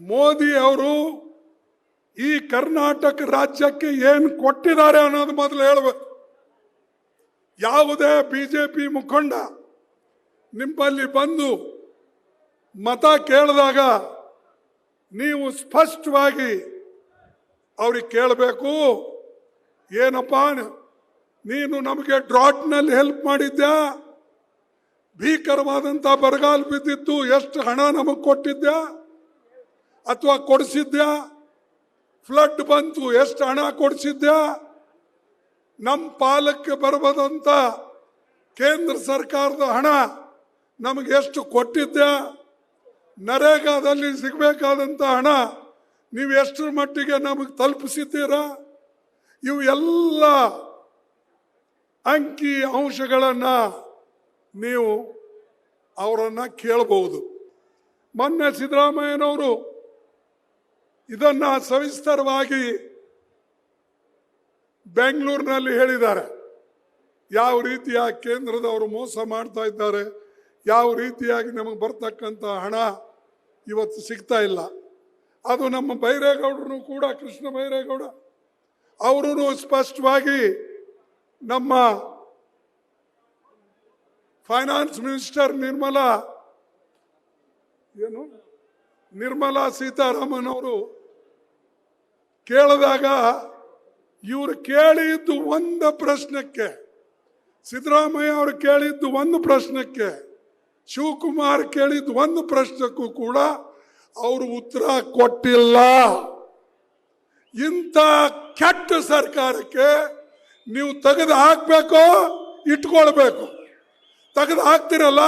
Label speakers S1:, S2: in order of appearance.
S1: ಮೋದಿ ಅವರು ಈ ಕರ್ನಾಟಕ ರಾಜ್ಯಕ್ಕೆ ಏನು ಕೊಟ್ಟಿದ್ದಾರೆ ಅನ್ನೋದು ಮೊದಲು ಹೇಳಬೇಕು ಯಾವುದೇ ಬಿಜೆಪಿ ಮುಖಂಡ ನಿಮ್ಮಲ್ಲಿ ಬಂದು ಮತ ಕೇಳಿದಾಗ ನೀವು ಸ್ಪಷ್ಟವಾಗಿ ಅವ್ರಿಗೆ ಕೇಳಬೇಕು, ಏನಪ್ಪ ನೀನು ನಮಗೆ ಡ್ರಾಟ್ನಲ್ಲಿ ಹೆಲ್ಪ್ ಮಾಡಿದ್ಯಾ? ಭೀಕರವಾದಂಥ ಬರಗಾಲ ಬಿದ್ದಿತ್ತು ಎಷ್ಟು ಹಣ ನಮಗೆ ಕೊಟ್ಟಿದ್ಯಾ? ಅಥವಾ ಕೊಡಿಸಿದ್ಯಾ? ಫ್ಲಡ್ ಬಂತು, ಎಷ್ಟು ಹಣ ಕೊಡಿಸಿದ್ಯಾ? ನಮ್ಮ ಪಾಲಕ್ಕೆ ಬರಬಹುದಂತ ಕೇಂದ್ರ ಸರ್ಕಾರದ ಹಣ ನಮಗೆ ಎಷ್ಟು ಕೊಟ್ಟಿದ್ಯಾ? ನರೇಗಾದಲ್ಲಿ ಸಿಗಬೇಕಾದಂಥ ಹಣ ನೀವು ಎಷ್ಟರ ಮಟ್ಟಿಗೆ ನಮಗೆ ತಲುಪಿಸಿದ್ದೀರಾ? ಎಲ್ಲ ಅಂಕಿ ಅಂಶಗಳನ್ನು ನೀವು ಅವರನ್ನು ಕೇಳಬಹುದು ಮೊನ್ನೆ ಸಿದ್ದರಾಮಯ್ಯನವರು ಇದನ್ನ ಸವಿಸ್ತರವಾಗಿ ಬೆಂಗಳೂರಿನಲ್ಲಿ ಹೇಳಿದ್ದಾರೆ. ಯಾವ ರೀತಿಯ ಕೇಂದ್ರದವರು ಮೋಸ ಮಾಡ್ತಾ ಇದ್ದಾರೆ, ಯಾವ ರೀತಿಯಾಗಿ ನಮಗೆ ಬರ್ತಕ್ಕಂಥ ಹಣ ಇವತ್ತು ಸಿಗ್ತಾ ಇಲ್ಲ. ಅದು ನಮ್ಮ ಬೈರೇಗೌಡರು ಕೂಡ, ಕೃಷ್ಣ ಬೈರೇಗೌಡ ಅವರು ಸ್ಪಷ್ಟವಾಗಿ ನಮ್ಮ ಫೈನಾನ್ಸ್ ಮಿನಿಸ್ಟರ್ ನಿರ್ಮಲಾ, ಏನು? ನಿರ್ಮಲಾ ಸೀತಾರಾಮನ್ ಅವರು ಕೇಳಿದಾಗ ಇವರು ಕೇಳಿದ್ದು ಒಂದು ಪ್ರಶ್ನಕ್ಕೆ, ಸಿದ್ದರಾಮಯ್ಯ ಅವರು ಕೇಳಿದ್ದು ಒಂದು ಪ್ರಶ್ನಕ್ಕೆ, ಶಿವಕುಮಾರ್ ಕೇಳಿದ್ದು ಒಂದು ಪ್ರಶ್ನಕ್ಕೂ ಕೂಡ ಅವರು ಉತ್ತರ ಕೊಟ್ಟಿಲ್ಲ. ಇಂಥ ಕೆಟ್ಟ ಸರ್ಕಾರಕ್ಕೆ ನೀವು ತೆಗೆದು ಹಾಕಬೇಕು, ಇಟ್ಕೊಳ್ಬೇಕು. ತೆಗೆದು ಹಾಕ್ತಿರಲ್ಲ